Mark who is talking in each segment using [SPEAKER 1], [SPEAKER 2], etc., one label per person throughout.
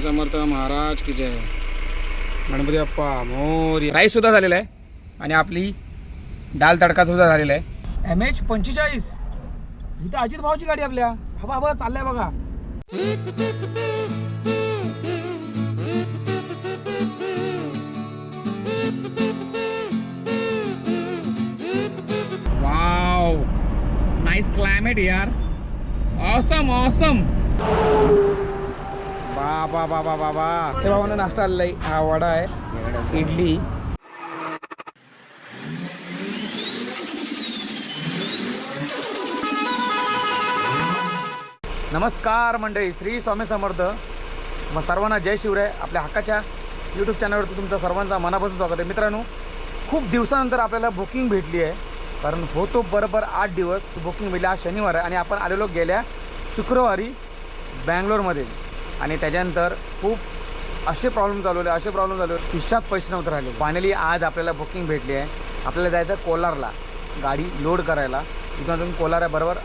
[SPEAKER 1] स्वामी समर्थ महाराज की जय. गणपती बाप्पा मोर राईस सुद्धा झालेला आहे. आणि आपली दाल तडका सुद्धा झालेला आहे. एम एच पंचेचाळीस. इथं अजित भाऊची गाडी आपल्या. हवा हवा चाललाय बघा. वाव नाईस क्लायमेट यार ऑसम ऑसम बा बा बा बा ते बाबांना नाश्ता आलेला आहे. हा वडा आहे. इडली. नमस्कार मंडळी. श्री स्वामी समर्थ. मग सर्वांना जय शिवराय. आपल्या हक्काच्या यूट्यूब चॅनलवरती तुमचा सर्वांचा मनापासून स्वागत आहे. मित्रांनो खूप दिवसानंतर आपल्याला बुकिंग भेटली आहे. कारण होतो बरोबर आठ दिवस. बुकिंग भेटली आज शनिवार आहे आणि आपण आलेलो गेल्या शुक्रवारी बँगलोरमध्ये. आणि त्याच्यानंतर खूप असे प्रॉब्लेम चालू होते असे प्रॉब्लेम चालू होते. खिशात पैसे नव्हते राहिले. फायनली आज आपल्याला बुकिंग भेटली आहे. आपल्याला जायचं आहे कोलारला. गाडी लोड करायला. इथून तुम्ही कोलार आहे बरोबर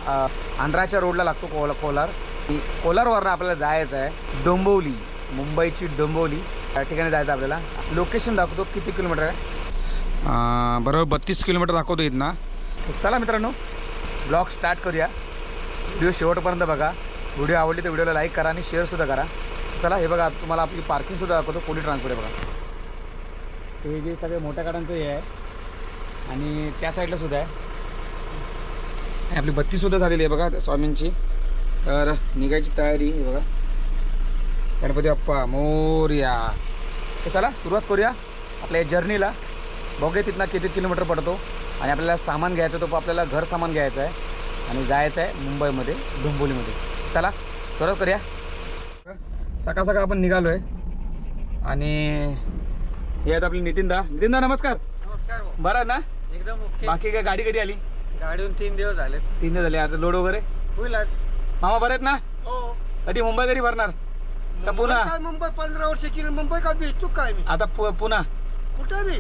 [SPEAKER 1] आंध्राच्या रोडला लागतो कोला कोलार. की कोलारवरनं आपल्याला जायचं आहे डोंबिवली मुंबईची डोंबिवली त्या ठिकाणी जायचं आपल्याला. लोकेशन दाखवतो किती किलोमीटर आहे. बरोबर बत्तीस किलोमीटर दाखवतो इथं चला मित्रांनो ब्लॉग स्टार्ट करूया. व्हिडिओ शेवटपर्यंत बघा. व्हिडिओ आवडली तर व्हिडिओला लाईक करा आणि शेअरसुद्धा करा. चला हे बघा तुम्हाला आपली पार्किंगसुद्धा दाखवतो कोणी ट्रान्सपोर्ट बघा. हे जे सगळे मोठ्या गाड्यांचं हे आहे आणि त्या साईडलासुद्धा आहे. आणि आपली बत्तीसुद्धा झालेली आहे बघा स्वामींची. तर निघायची तयारी हे बघा. गणपती बाप्पा मोर्या. तर चला सुरुवात करूया आपल्या या जर्नीला बघूया तिथनं किती किलोमीटर पडतो आणि आपल्याला सामान घ्यायचं तो आपल्याला घर सामान घ्यायचं आहे. आणि जायचं आहे मुंबईमध्ये डोंबोलीमध्ये चला सुरुवात करूया. सकाळ सकाळ आपण निघालो आहे आणि हे आहेत आपले नितीनदा नितीनदा नमस्कार.
[SPEAKER 2] नमस्कार.
[SPEAKER 1] बरं ना?
[SPEAKER 2] एकदम ओके.
[SPEAKER 1] बाकी काय गाडी कधी आली?
[SPEAKER 2] गाडीहून तीन दिवस झाले.
[SPEAKER 1] तीन दिवस झाले. आता लोड वगैरे?
[SPEAKER 2] होईल आज.
[SPEAKER 1] मामा बरे आहेत ना?
[SPEAKER 2] हो.
[SPEAKER 1] कधी मुंबई कधी भरणार? पुन्हा
[SPEAKER 2] मुंबई काय मुंबई? पंधरा वर्ष केली. मुंबई का बी? चूक काय मी?
[SPEAKER 1] आता पु- पुन्हा.
[SPEAKER 2] कुठे बी?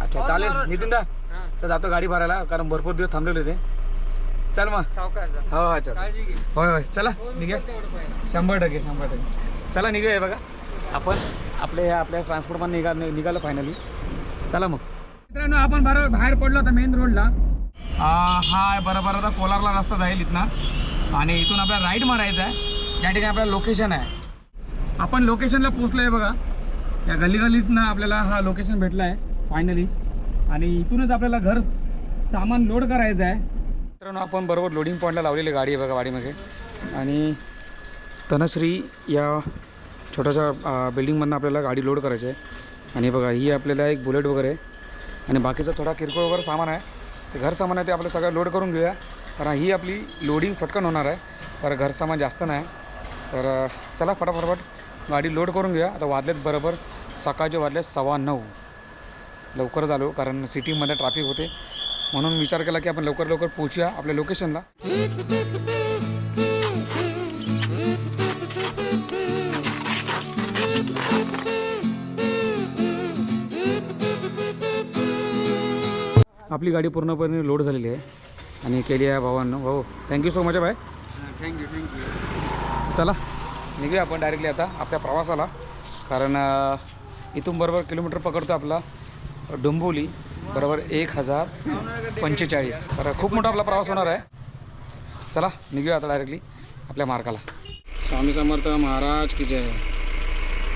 [SPEAKER 1] अच्छा चालेल. नितीनदा
[SPEAKER 2] हा,
[SPEAKER 1] चल जातो गाडी भरायला कारण भरपूर दिवस थांबलेले होते. चल मग. हो हो चल. होय होय. चला
[SPEAKER 2] पहिलं.
[SPEAKER 1] शंभर टक्के शंभर टक्के. चला निघूया बघा. आपण आपल्या ह्या आपल्या ट्रान्सपोर्टमध्ये निघा निघालो फायनली चला मग. मित्रांनो आपण बरोबर बाहेर पडलो आता मेन रोडला हा बरोबर. आता कोलारला रस्ता जाईल इथनं. आणि इथून आपल्याला राईट मारायचा आहे. ज्या ठिकाणी आपल्याला लोकेशन आहे. आपण लोकेशनला पोचलो आहे बघा. या गल्ली गल्लीतनं आपल्याला हा लोकेशन भेटला आहे फायनली आणि इथूनच आपल्याला घर सामान लोड करायचं आहे. मित्रांनो आपण बरोबर लोडिंग पॉईंटला लावलेली गाडी आहे बघा वाडीमध्ये आणि तनश्री या छोट्याशा बिल्डिंगमधनं आपल्याला गाडी लोड करायची आहे. आणि बघा ही आपल्याला एक बुलेट वगैरे आणि बाकीचं थोडा किरकोळ वगैरे सामान आहे. ते घर सामान आहे ते आपलं सगळं लोड करून घेऊया. कारण ही आपली लोडिंग फटकन होणार आहे. कारण घर सामान जास्त नाही. तर चला फटाफटफट गाडी लोड करून घेऊया. आता वाजलेत बरोबर सकाळचे वाजले सव्वा नऊ. लवकर झालो कारण सिटीमध्ये ट्रॅफिक होते. म्हणून विचार केला की आपण लवकर लवकर पोहोचूया आपल्या लोकेशनला आपली गाडी पूर्णपणे लोड झालेली आहे. आणि केली आहे भावांनो. भाऊ thank you so much bye
[SPEAKER 2] thank you thank you
[SPEAKER 1] चला निघूया आपण डायरेक्टली आता आपल्या प्रवासाला. कारण इथून बरोबर किलोमीटर पकडतो आपला. डोंबिवली बरोबर एक हजार पंचेचाळीस. तर खूप मोठा आपला प्रवास होणार आहे. चला निघूया आता डायरेक्टली आपल्या मार्गाला. स्वामी समर्थ महाराज की जय.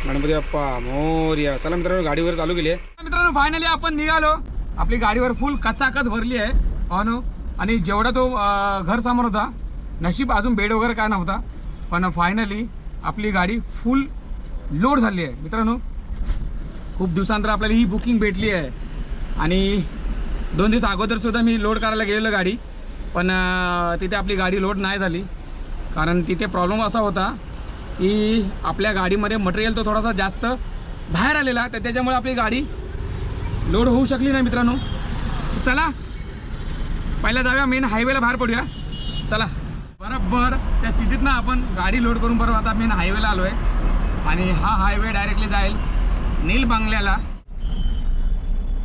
[SPEAKER 1] गणपती बाप्पा मोर्या. चला मित्रांनो गाडी वगैरे चालू केली आहे. मित्रांनो फायनली आपण निघालो. आपली गाडीवर फुल कचाकच भरली आहे. अनु आणि जेवढा तो घर सामान होता नशीब अजून बेड वगैरे काय नव्हता. पण फायनली आपली गाडी फुल लोड झाली आहे. मित्रांनो खूप दिवसानंतर आपल्याला ही बुकिंग भेटली आहे. आणि दोन दिवस अगोदरसुद्धा मी लोड करायला गेलेलो गाडी. पण तिथे आपली गाडी लोड नाही झाली. कारण तिथे प्रॉब्लेम असा होता की आपल्या गाडीमध्ये मटेरियल तो थोडासा जास्त बाहेर आलेला तर त्याच्यामुळे आपली गाडी लोड होऊ शकली नाही मित्रांनो. चला. पहिल्या जाऊया मेन हायवेला बाहेर पडूया. चला. बरोबर त्या सिटीतनं आपण गाडी लोड करून बरोबर आता मेन हायवेला आलो आहे आणि हा हायवे डायरेक्टली जाईल. नील बंगल्याला.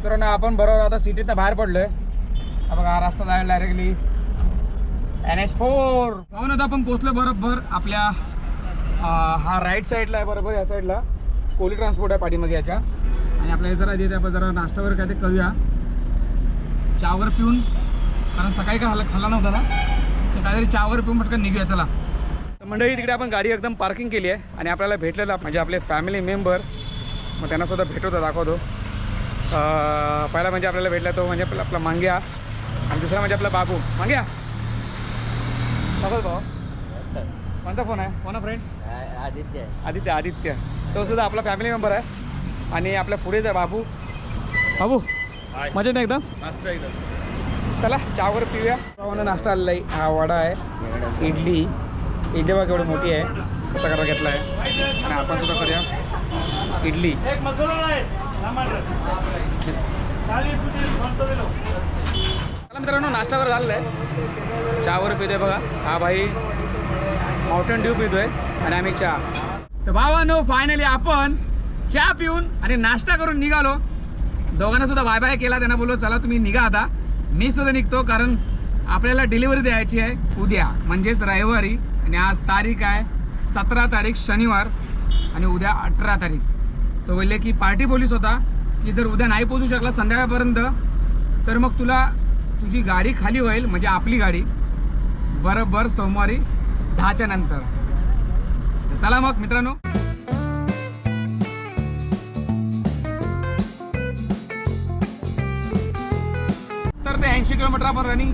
[SPEAKER 1] तर आपण बरोबर आता सिटीतनं बाहेर पडलोय. बघा हा रस्ता जायला डायरेक्टली एन एच फोर पाहून आता आपण पोचलो बरोबर आपल्या हा राईट साईडला आहे बरोबर या साईडला कोली ट्रान्सपोर्ट आहे पाठीमागे याच्या. आणि आपल्या जरा देते आपण जरा नाश्त्यावर काय ते करूया. चहावर पिऊन कारण सकाळी काय हल्ला खाल्ला नव्हता ना. तर काहीतरी चहावर पिऊन पटकन निघूया चला. तर मंडळी तिकडे आपण गाडी एकदम पार्किंग केली आहे. आणि आपल्याला भेटलेला म्हणजे आपले फॅमिली मेंबर मग त्यांना सुद्धा भेटवतो दाखवतो. अं, पहिला म्हणजे आपल्याला भेटला तो म्हणजे आपला आपला मांग्या आणि दुसरा म्हणजे आपला बाबू. मांग्या! दाखवतो भाऊ. कोणता फोन आहे? कोणा फ्रेंड
[SPEAKER 2] आदित्य.
[SPEAKER 1] आदित्य आदित्य. तो सुद्धा आपला फॅमिली मेंबर आहे. आणि आपल्या पुढेच आहे बाबू. बाबू मजेत ना एकदम?
[SPEAKER 2] मस्त एकदम.
[SPEAKER 1] चला चहावर पिऊया. भावानं नाश्ता आलेला आहे हा वडा आहे. इडली. इडली बघा केवढी मोठी आहे. कसा करा घेतला आहे आणि आपण सुद्धा करूया. इडली. चला मित्रांनो नाश्ता वगैरे झालेला आहे चहावर पितोय बघा. हा भाई माउंटेन ड्यू पितोय आणि आम्ही चहा. तर भावानो फायनली आपण चहा पिऊन आणि नाश्ता करून निघालो. दोघांना सुद्धा बाय बाय केला. त्यांना बोललो चला तुम्ही निघा आता. मी सुद्धा निघतो कारण आपल्याला डिलिव्हरी द्यायची आहे उद्या म्हणजेच रविवारी. आणि आज तारीख आहे सतरा तारीख शनिवार आणि उद्या अठरा तारीख. तो बोलले की पार्टी पोलीस होता की जर उद्या नाही पोचू शकला संध्याकाळपर्यंत तर मग तुला तुझी गाडी खाली होईल म्हणजे आपली गाडी बरोबर सोमवारी दहाच्या नंतर. चला मग मित्रांनो. तर ते ऐंशी किलोमीटर आपण रनिंग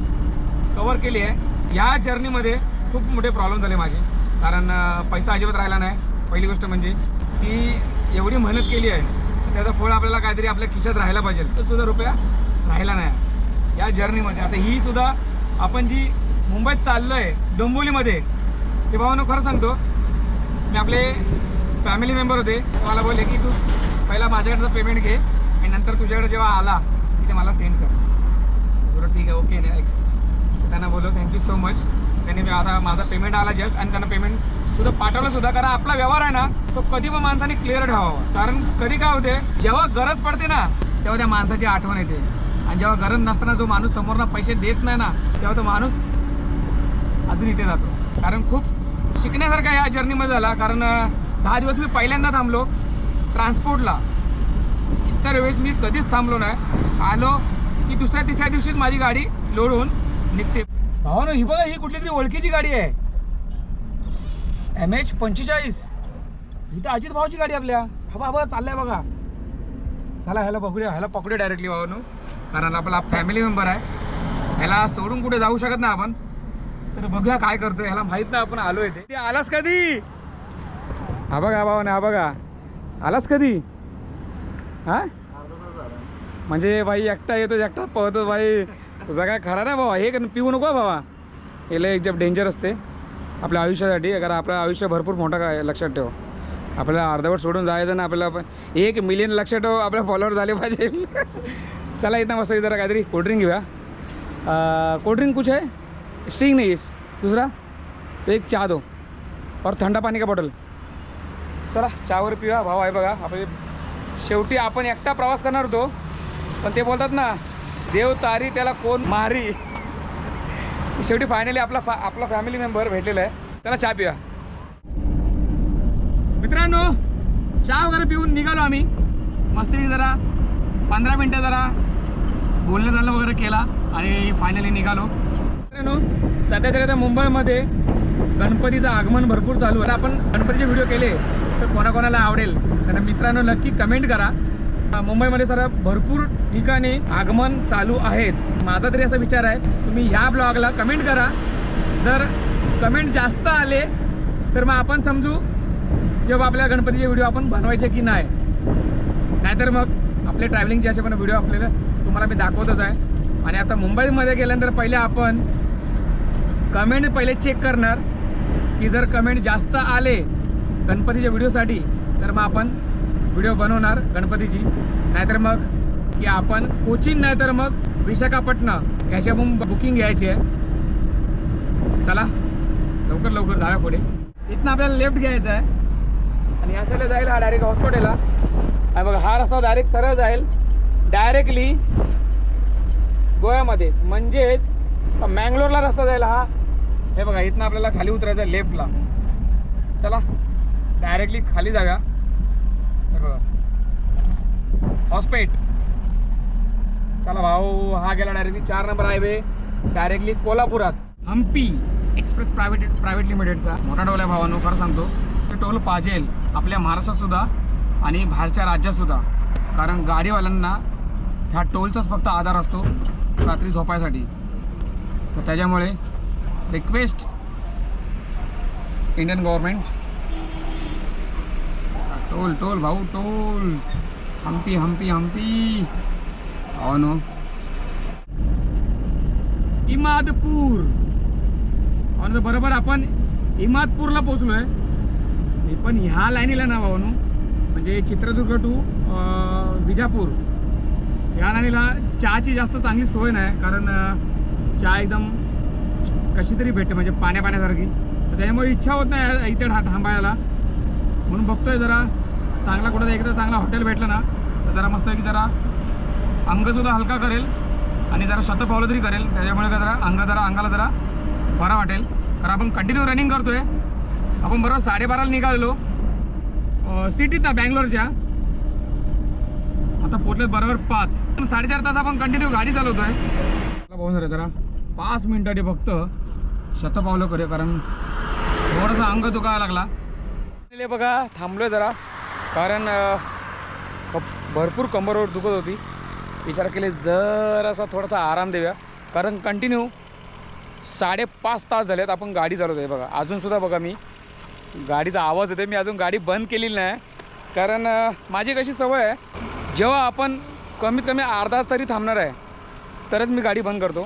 [SPEAKER 1] कवर केली आहे. या जर्नीमध्ये खूप मोठे प्रॉब्लेम झाले माझे. कारण पैसा अजिबात राहिला नाही. पहिली गोष्ट म्हणजे की एवढी मेहनत केली आहे त्याचं फळ आपल्याला काहीतरी आपल्या खिशात राहायला पाहिजे. तर सुद्धा रुपया राहिला नाही. या जर्नीमध्ये. आता ही सुद्धा आपण जी मुंबईत चाललो आहे डोंबोलीमध्ये ते भावानं खरं सांगतो मी आपले फॅमिली मेंबर होते. ते मला बोलले की तू पहिला माझ्याकडचं पेमेंट घे आणि नंतर तुझ्याकडे जेव्हा आला तिथे मला सेंड कर. बरं ठीक आहे ओके नेक्स्ट त्यांना बोललो थँक्यू सो मच त्यांनी आता माझा पेमेंट आला जस्ट आणि त्यांना पेमेंट सुद्धा पाठवलं सुद्धा. कारण आपला व्यवहार आहे ना तो कधी पण माणसाने क्लिअर ठेवावा. कारण कधी काय होते जेव्हा गरज पडते ना तेव्हा त्या माणसाची आठवण येते. आणि जेव्हा गरज नसताना जो माणूस समोरना पैसे देत नाही ना तेव्हा तो माणूस अजून इथे जातो. कारण खूप शिकण्यासारखा या जर्नीमध्ये झाला. कारण दहा दिवस मी पहिल्यांदा थांबलो ट्रान्सपोर्टला इतर वेळेस मी कधीच थांबलो नाही. आलो की दुसऱ्या तिसऱ्या दिवशीच माझी गाडी लोड होऊन निघते. भावानो ही बघा ही कुठली तरी ओळखीची गाडी आहे. एम एच पंचेचाळीस. इथं अजित भावाची गाडी आपल्या. हा बाबा चाललाय बघा. चला ह्याला बघूया. ह्याला पकडूया डायरेक्टली भावानू. कारण आपला फॅमिली मेंबर आहे. ह्याला सोडून कुठे जाऊ शकत नाही आपण. तर बघूया काय करतोय. ह्याला माहीत नाही आपण आलो ते ते आलास कधी? हा बघा भावाने हा बघा. आलास कधी? हा? म्हणजे भाई एकटा येतो एकटा पळतो भाई. तुझा काय खरा नाही भावा. हे पिऊ नको बाबा हे लय जब डेंजर असते आपल्या आयुष्यासाठी कारण आपलं आयुष्य भरपूर मोठं काय लक्षात ठेव. आपल्याला अर्धवट सोडून जायचं ना आपल्याला पण एक मिलियन लक्षात ठेव आपल्या फॉलोअर झाले पाहिजे. चला इथं मस्त जरा काहीतरी कोल्ड्रिंक घेऊया. कोल्ड्रिंक कुछ आहे स्टिंग नाही दुसरा? तो एक चहा दो. और थंडा पाणी का बॉटल चला चहावर पिवा भाव आहे बघा. आपले शेवटी आपण एकटा प्रवास करणार होतो. पण ते बोलतात ना देव तारी त्याला कोण मारी. शेवटी फायनली आपला फा आपला फॅमिली मेंबर भेटलेला आहे. त्याला चहा पिवा मित्रांनो चहा वगैरे पिऊन निघालो आम्ही. मस्ती जरा पंधरा मिनटं जरा बोलणं चालणं वगैरे केला आणि फायनली निघालो. मित्रांनो सध्या तरी आता मुंबईमध्ये गणपतीचं आगमन भरपूर चालू आहे. आपण गणपतीचे व्हिडिओ केले तर कोणाकोणाला आवडेल? तर मित्रांनो नक्की कमेंट करा. मुंबईमध्ये सर भरपूर ठिकाणी आगमन चालू आहेत. माझा तरी असा विचार आहे तुम्ही ह्या ब्लॉगला कमेंट करा. जर कमेंट जास्त आले तर मग आपण समजू की बाबा आपल्या गणपतीचे व्हिडिओ आपण बनवायचे की नाही. नाहीतर मग आपले ट्रॅव्हलिंगचे असे पण व्हिडिओ आपल्याला तुम्हाला मी दाखवतच आहे. आणि आता मुंबईमध्ये गेल्यानंतर पहिले आपण कमेंट पहिले चेक करणार की जर कमेंट जास्त आले गणपतीच्या व्हिडिओसाठी तर मग आपण व्हिडिओ बनवणार गणपतीची. नाहीतर मग की आपण कोचीन नाहीतर मग विशाखापट्टणम ह्याच्या बुकिंग घ्यायची आहे. चला लवकर लवकर जाव्या पुढे. इथनं आपल्याला लेफ्ट घ्यायचं आहे. आणि ह्या साईडला जाईल हा डायरेक्ट हॉस्पिटलला. आणि बघा हा रस्ता डायरेक्ट सरळ जाईल. डायरेक्टली गोव्यामध्येच म्हणजेच मँगलोरला रस्ता जाईल हा. हे बघा इथनं आपल्याला खाली उतरायचं आहे लेफ्टला. चला डायरेक्टली खाली जाव्या हे बघा हॉस्पेट. चला भाऊ हा गेला डायरेक्टली चार नंबर हायवे डायरेक्टली कोल्हापुरात. हम्पी एक्सप्रेस प्रायव्हेट प्रायव्हेट लिमिटेडचा मोठा टोल आहे भावानो खरं सांगतो. ते टोल पाहिजे आपल्या महाराष्ट्रातसुद्धा आणि बाहेरच्या राज्यातसुद्धा कारण गाडीवाल्यांना ह्या टोलचाच फक्त आधार असतो रात्री झोपायसाठी. तर त्याच्यामुळे request Indian government toll toll भाऊ टोल. हम्पी हम्पी हम्पी हो नो इमादपूर. हो ना, तर बरोबर आपण इमादपूरला पोचलो आहे पण ह्या लाईनीला ना भावानो म्हणजे चित्रदुर्ग टू विजापूर. ह्या लाईनीला चहाची जास्त चांगली सोय नाही कारण चहा एकदम कशी तरी भेटते म्हणजे पाण्या पाण्यासारखी तर त्याच्यामुळे इच्छा होत नाही इथे थांबायला. म्हणून बघतोय जरा चांगला कुठं एकदा चांगला हॉटेल भेटलं ना तर जरा मस्त आहे की जरा अंगसुद्धा हलका करेल आणि जरा शत पावलं तरी करेल. त्याच्यामुळे का जरा अंग जरा अंगाला जरा बरा वाटेल. कारण आपण कंटिन्यू रनिंग करतोय. आपण बरोबर साडेबाराला निघालेलो. सिटीत ना बँगलोरच्या. आता पोचलेत बरोबर पाच. साडेचार तास आपण कंटिन्यू गाडी चालवतोय. आहे पाहून जरा जरा पाच मिनिटासाठी फक्त शतपावलं करे कारण थोडंसं अंग दुखायला लागला. बघा थांबलोय जरा. कारण भरपूर कंबरवर दुखत होती. विचार केले जरासा थोडासा आराम देऊया. कारण कंटिन्यू साडेपाच तास झालेत आपण गाडी चालवतो आहे बघा अजूनसुद्धा बघा मी. गाडीचा आवाज येतो मी अजून गाडी बंद केलेली नाही. कारण माझी कशी सवय आहे. जेव्हा आपण कमीत कमी अर्धा तास तरी थांबणार आहे तरच मी गाडी बंद करतो.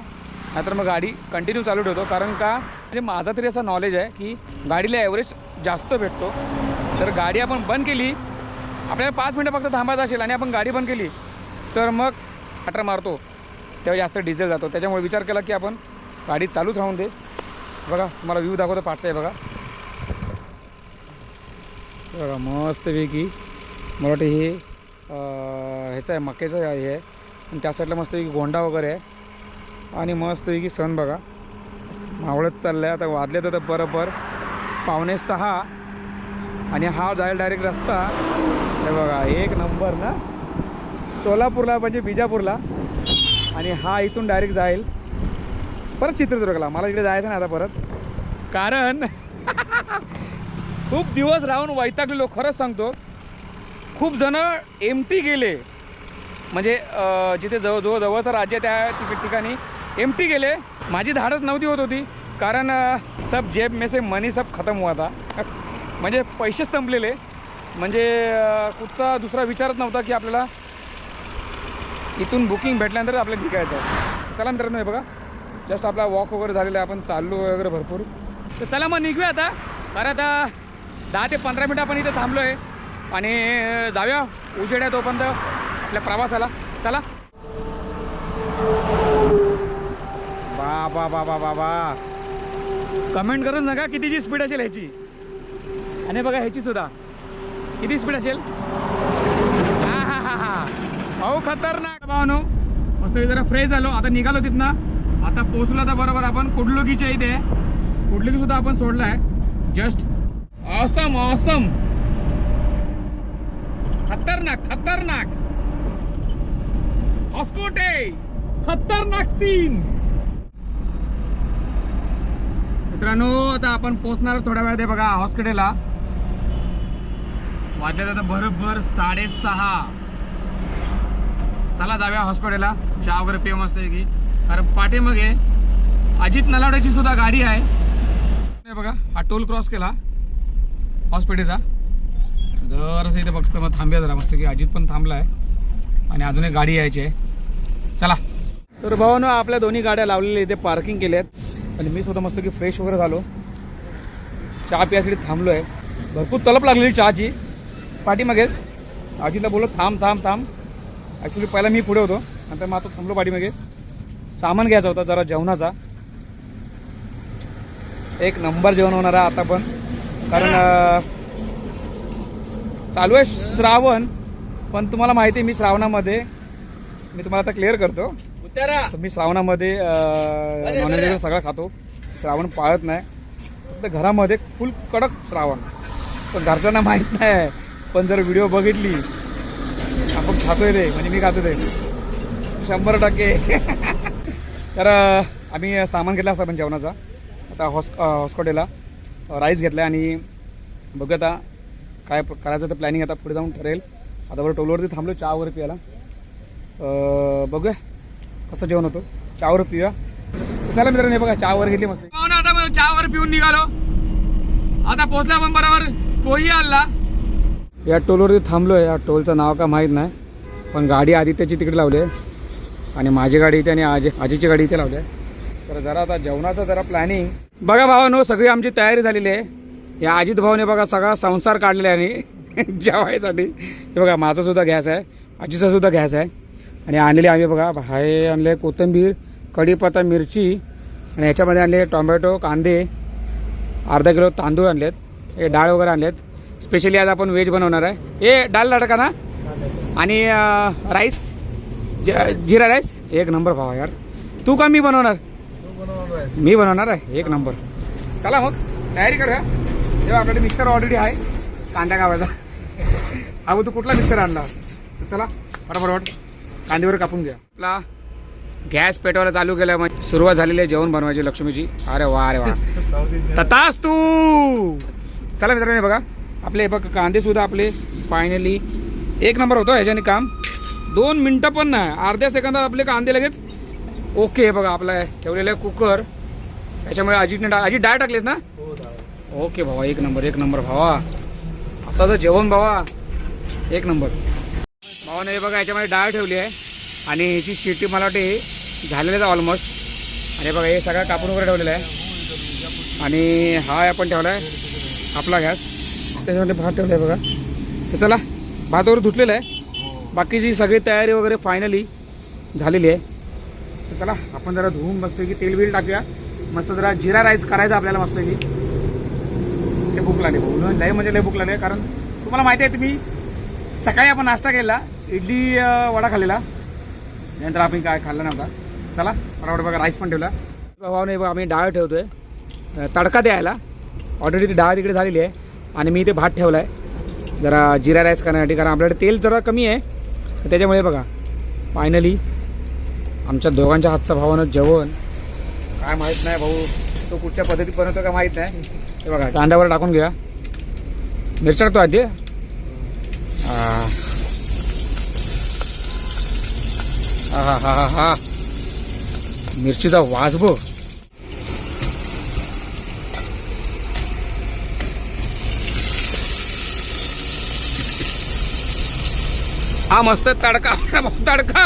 [SPEAKER 1] नाहीतर मग गाडी कंटिन्यू चालू ठेवतो. कारण का? म्हणजे माझा तरी असा नॉलेज आहे की गाडीला ॲव्हरेज जास्त भेटतो. तर गाडी आपण बंद केली आपल्याला पाच मिनटं फक्त थांबायचं असेल आणि आपण गाडी बंद केली तर मग अटर मारतो. तेव्हा जास्त डिझेल जातो. त्याच्यामुळे विचार केला की आपण गाडी चालूच राहून दे. बघा तुम्हाला व्ह्यू दाखवतो पाठचा आहे बघा. बघा मस्तपैकी मला वाटतं हे ह्याचं आहे मक्याचं आहे हे. आणि त्या साईडला मस्तपैकी गोंडा वगैरे आहे. आणि मस्तपैकी सण बघा. मावळत चाललं आहे आता वाजले तर बरोबर पावणे सहा. आणि हा जायला डायरेक्ट रस्ता हे बघा एक नंबर ना? सोलापूरला म्हणजे बिजापूरला. आणि हा इथून डायरेक्ट जाईल. परत चित्रदुर्गला. मला इकडे जायचं नाही आता परत. कारण खूप दिवस राहून वैतागलेलो खरंच सांगतो. खूप जणं एम टी गेले. म्हणजे जिथे जवळ जवळ जवळचं राज्य त्या ठिकाणी एम टी गेले. माझी धाडच नव्हती होत होती. कारण सब जेब में से मनी सब खतम हुआ था. म्हणजे पैसेच संपलेले. म्हणजे कुठचा दुसरा विचारच नव्हता की आपल्याला इथून बुकिंग भेटल्यानंतर आपल्याला निघायचं आहे. चला मित्रांनो हे बघा. जस्ट आपला वॉक वगैरे झालेला आहे. आपण चाललो वगैरे भरपूर. तर चला मग निघूया आता. कारण आता दहा ते पंधरा मिनटं आपण इथं थांबलो आहे आणि जाऊया. उजेड आहे तोपर्यंत आपल्या प्रवासाला. चला. बा बा बा बा बा बा. कमेंट करून सांगा कितीची स्पीड असेल ह्याची. आणि बघा ह्याची सुद्धा. किती स्पीड असेल? हा हा हा हा अहो खतरनाक. भावनो मस्त जरा फ्रेश झालो. आता निघालो तिथनं. आता पोचलो आता बरोबर आपण कुडलुकीच्या इथे. कुडलुकी सुद्धा आपण सोडला आहे जस्ट ऑसम ऑसम खतरनाक खतरनाक. हॉस्कोटे. खतरनाक सीन मित्रांनो आता आपण पोचणार थोड्या वेळात आहे बघा हॉस्पिटलला वाजले आता भरभर साडेसहा. चला जाऊया हॉस्पिटलला. चहा वगैरे पे मस्त आहे की कारण पाठीमागे अजित नलावड्याची सुद्धा गाडी आहे. बघा हा टोल क्रॉस केला. हॉस्पिटलचा. जरासं इथे फक्त मग थांबूया जरा. मस्त की अजित पण थांबला आहे आणि अजून एक गाडी यायची आहे. चला. तर भावानं आपल्या दोन्ही गाड्या लावलेल्या इथे पार्किंग केल्या आहेत आणि मी सुद्धा मस्त की फ्रेश वगैरे झालो. चहा पियासाठी थांबलो आहे भरपूर तलप लागलेली चहाची. पाठीमागे अजितला बोललो थांब थांब थांब. ॲक्च्युली पहिला मी पुढे होतो नंतर मग आता थांबलो पाठीमागे. सामान घ्यायचा होता जरा जेवणाचा. एक नंबर जेवण होणार आहे आता पण. कारण चालू आहे श्रावण पण तुम्हाला माहिती आहे मी श्रावणामध्ये मी तुम्हाला आता क्लिअर करतो. तर मी श्रावणामध्ये नॉनव्हेज सगळं खातो. श्रावण पाळत नाही. फक्त घरामध्ये फुल कडक श्रावण. पण घरच्यांना माहीत नाही. पण जर व्हिडिओ बघितली आपण खातोय ते म्हणजे मी खातो ते. शंभर टक्के. तर आम्ही सामान घेतलं असं पण जेवणाचा. आता हॉस हॉस्कोटेला राईस घेतला आणि बघू आता काय करायचं तर प्लॅनिंग आता पुढे जाऊन ठरेल. आता बरं टोलवरती थांबलो चहा वगैरे प्यायला. बघूया कसं जेवण होतं. चहावर पिऊया. चला मित्रांनो हे बघा चहावर घेतली मस्त. आता मग पिऊन निघालो. आता पोहोचला पण बरोबर कोही आला या टोलवरती थांबलो आहे या टोलचं नाव का माहीत नाही. पण गाडी आदित्याची तिकडे लावली आहे. आणि माझी गाडी इथे आणि आजी आजीची गाडी इथे लावली आहे. तर जरा आता जेवणाचं जरा प्लॅनिंग बघा भावानो सगळी आमची तयारी झालेली आहे. या अजित भाऊने बघा सगळा संसार काढलेला आहे आणि जेवायसाठी. हे बघा माझंसुद्धा गॅस आहे. आजीचासुद्धा गॅस आहे. आणि आणलेली आम्ही बघा हे आणले कोथिंबीर कढीपत्ता मिरची आणि ह्याच्यामध्ये आणले टोमॅटो कांदे अर्धा किलो तांदूळ आणलेत. हे डाळ वगैरे आणलेत. स्पेशली आज आपण व्हेज बनवणार आहे. हे डाळ तडका ना? आणि राईस? जिरा राईस? एक नंबर भावा यार. तू का मी बनवणार? मी बनवणार आहे. एक नंबर. चला मग तयारी करूया. तेव्हा आपल्याकडे मिक्सर ऑलरेडी आहे कांदा गावाचा अगो तू कुठला मिक्सर आणला? तर चला फटाफट कांदे वगैरे कापून घ्या. आपला गॅस पेटवायला चालू केला मग सुरुवात झालेली आहे जेवण बनवायची लक्ष्मीची. अरे वा अरे वा. ततास तू चला मित्रांनो बघा. आपले हे बघ कांदेसुद्धा आपले फायनली एक नंबर होतो ह्याच्याने काम. दोन मिनटं पण नाही. अर्ध्या सेकंदात आपले कांदे लगेच ओके हे बघा आपला ठेवलेलं आहे कुकर त्याच्यामुळे अजितने डा अजित डाळ टाकलेस ना? ओके भावा एक नंबर एक नंबर भावा. असं तर जेवण भावा. एक नंबर भावाने हे बघा याच्यामध्ये डाळ ठेवली आहे. आणि ह्याची शिटी मला वाटते झालेलीच आहे ऑलमोस्ट आणि बघा हे सगळं कापून वगैरे ठेवलेलं आहे. आणि हा आपण ठेवला आहे आपला गॅस. त्याच्यामध्ये भात ठेवला आहे बघा. तर चला भात वगैरे धुतलेलं आहे. बाकीची सगळी तयारी वगैरे फायनली झालेली आहे. तर चला आपण जरा धुवून मस्त की तेल बिल टाकूया. मस्त जरा जिरा राईस करायचा आपल्याला मस्त की. ते भूक लागली भाऊ. लय म्हणजे लय भूक लागली कारण तुम्हाला माहिती आहे तुम्ही सकाळी आपण नाश्ता केला इडली वडा खाल्लेला. नंतर आपण काय खाल्लं नव्हता. चला बरोबर बघा राईस पण ठेवला. भावाने बघा आम्ही डाळ ठेवतोय. तडका द्यायला. ऑलरेडी ती डाळ तिकडे झालेली आहे. आणि मी इथे भात ठेवला आहे जरा जिरा राईस करण्यासाठी कारण आपल्याकडे तेल जरा कमी आहे. तर त्याच्यामुळे बघा फायनली आमच्या दोघांच्या हातचं भावानं जेवण. काय माहीत नाही भाऊ तो कुठच्या पद्धतीत बनवतो का माहीत नाही. ते बघा कांद्यावर टाकून घ्या मिरच्या टाकतो आधी हा हा हा हा हा. मिरचीचा वास बघ. हा मस्त तडका तडका.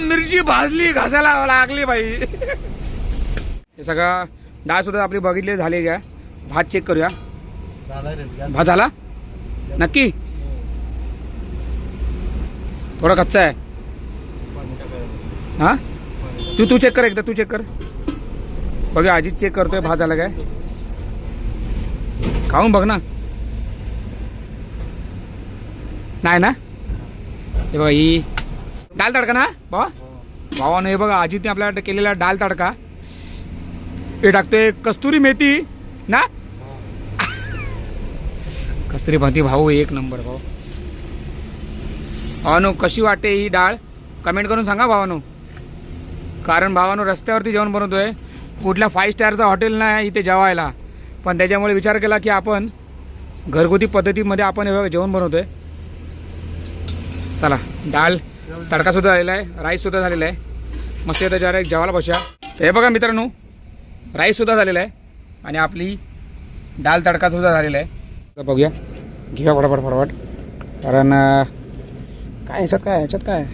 [SPEAKER 1] मिरची भाजली घासायला लागली बाई. हे सगळं डाळ सुद्धा आपली बघितली झाली का भात चेक करूया. भात झाला? नक्की? थोडा कच्चा आहे. हा? तू तू चेक कर एकदा तू चेक कर. बघा अजित चेक करतोय भात झाला काय? खाऊन बघ ना. नाही ना? हे बघा ही डाल तडका ना? भावा? भावानं हे बघा अजितने आपल्याला केलेला डाल तडका. हे टाकतोय कस्तुरी मेथी ना? कस्तुरी मेथी भाऊ एक नंबर भाऊ. भावानो कशी वाटते ही डाळ? कमेंट करून सांगा भावानो. कारण भावानो रस्त्यावरती जेवण बनवतोय. कुठल्या फाईव्ह स्टारचं हॉटेल नाही इथे जेवायला. पण त्याच्यामुळे विचार केला की आपण घरगुती पद्धतीमध्ये आपण हे जेवण बनवतोय. चला डाळ तडकासुद्धा झालेला आहे राईससुद्धा झालेला आहे. मस्त त्याच्यावर एक जेवायला बसा. तर हे बघा मित्रांनो राईससुद्धा झालेला आहे आणि आपली डाळ तडकासुद्धा झालेला आहे. बघूया. घेऊया फटाफट फटाफट. कारण काय ह्याच्यात काय ह्याच्यात काय?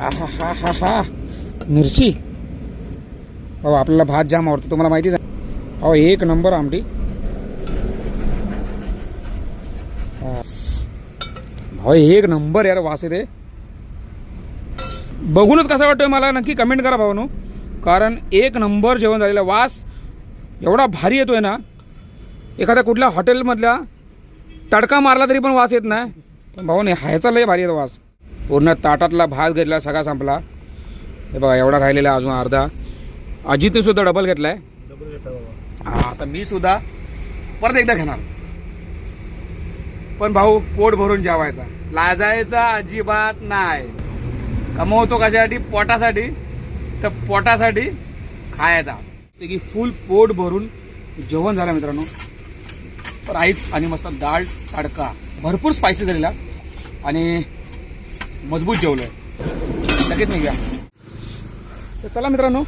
[SPEAKER 1] हा हा हा हा. मिरची? हो आपल्याला भात जाम आवडतो तुम्हाला माहितीच आहे. हो एक नंबर आमटी. हा. भाऊ एक नंबर यार वास येते बघूनच कसं वाटतोय मला नक्की कमेंट करा भावानो. कारण एक नंबर जेवण झालेलं. वास एवढा भारी येतोय ना. एखाद्या कुठल्या हॉटेलमधल्या तडका मारला तरी पण वास येत नाही. पण भाऊने ह्याचा लय भारी येतो वास. पूर्ण ताटातला भात घेतला सगळा संपला. हे बघा एवढा राहिलेला अजून अर्धा. अजितने सुद्धा डबल घेतलाय. हा आता मी सुद्धा परत एकदा घेणार. पण भाऊ पोट भरून जेवायचा. लाजायचा अजिबात नाही. कमवतो कशासाठी? पोटासाठी. तर पोटासाठी खायचा. की फुल पोट भरून जेवण झालं मित्रांनो. राईस आणि मस्त डाळ तडका. भरपूर स्पायसी झालेला. आणि मजबूत जेवलोय. लगेच निघूया. तर चला मित्रांनो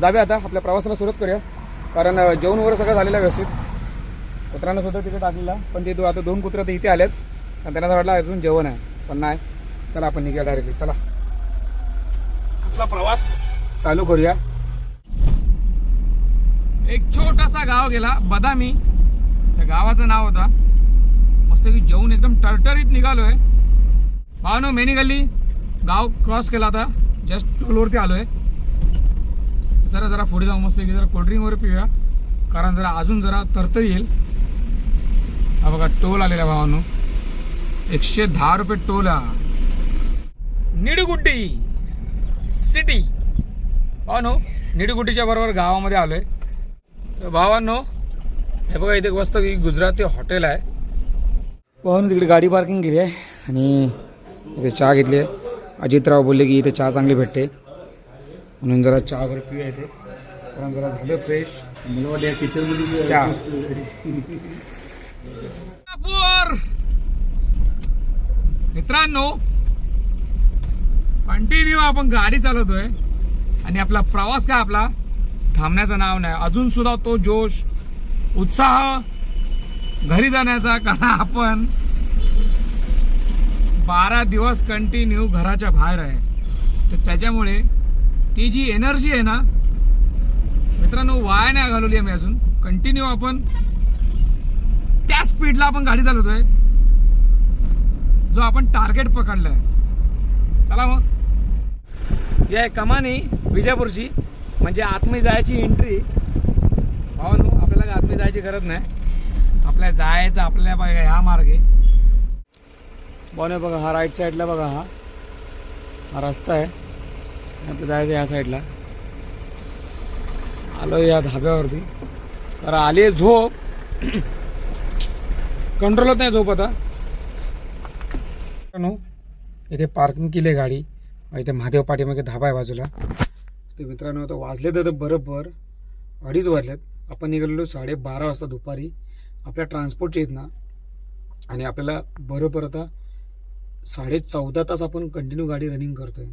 [SPEAKER 1] जाऊया आता. आपल्या प्रवासाला सुरुवात करूया. कारण जेवण वगैरे सगळं झालेलं आहे व्यवस्थित. कुत्र्यांना सुद्धा तिथे टाकलेला पण ते आता दोन कुत्रे इथे आलेत. आणि त्यांना असं वाटलं अजून जेवण आहे. पण नाही. चला आपण निघूया डायरेक्टली चला. आपला प्रवास? चालू करूया. एक छोटासा गाव गेला बदामी. त्या गावाचं नाव होता. मस्त की जेवून एकदम टरटरीत निघालोय. भावनो मेनी गल्ली. गाव क्रॉस केला आता. जस्ट टोलवरती आलोय. जरा जरा पुढे जाऊन मस्त की जरा कोल्ड्रिंक वगैरे पिऊया. कारण जरा अजून जरा तरतर येईल. हा बघा टोल आलेला भावानो. एकशे दहा रुपये टोल निडगुड्डी सिटी. भावानो निडगुड्डीच्या बरोबर गावामध्ये आलोय. तर भावांनो हे बघा इथे मस्त की गुजराती हॉटेल आहे. भावानो तिकडे गाडी पार्किंग केली आहे आणि इथे चहा घेतली आहे. अजितराव बोलले की इथे चहा चांगली भेटते. म्हणून जरा चहा वगैरे पिऊया इथे. कारण जरा झालं फ्रेश
[SPEAKER 2] मला वाटतं किचनमध्ये
[SPEAKER 1] चहा. कापूर मित्रांनो कंटिन्यू आपण गाडी चालवतोय. आणि आपला प्रवास काय आपला? थांबण्याचं नाव नाही. अजून सुद्धा तो जोश उत्साह घरी जाण्याचा कारण आपण बारा दिवस कंटिन्यू घराच्या बाहेर आहे. तर त्याच्यामुळे ती जी एनर्जी आहे ना मित्रांनो वाया नाही घालवली आम्ही अजून. कंटिन्यू आपण त्या स्पीडला आपण गाडी चालवतोय. जो आपण टार्गेट पकडलाय. चला मग. या कमानी विजापूरची म्हणजे आतमध्ये जायची एंट्री भावानो आपल्याला काय आतमध्ये जायची गरज नाही. आपल्या जायचं आपल्याला बघा ह्या मार्गे. भावने बघा हा राईट साईडला बघा हा. हा रस्ता आहे. आपलं जायचं ह्या साईडला आलो या धाब्यावरती. तर आली झोप. कंट्रोल होत नाही झोप आता. मित्रांनो, इथे पार्किंग केली आहे गाडी. इथे महादेव पाठीमागे धाबा आहे बाजूला. ते मित्रांनो आता वाजले तर बरोबर अडीच वाजलेत. आपण निघालेलो साडे बारा वाजता दुपारी. आपल्या ट्रान्सपोर्टचे आहेत ना. आणि आपल्याला बरोबर आता साडे चौदा तास आपण कंटिन्यू गाडी रनिंग करतोय.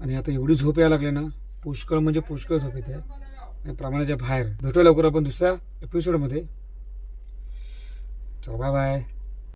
[SPEAKER 1] आणि आता एवढी झोप यायला लागली ना पुष्कळ म्हणजे पुष्कळ झोप येते. आणि प्रमाणाच्या बाहेर. भेटूया लवकर आपण दुसऱ्या एपिसोडमध्ये चला बाय बाय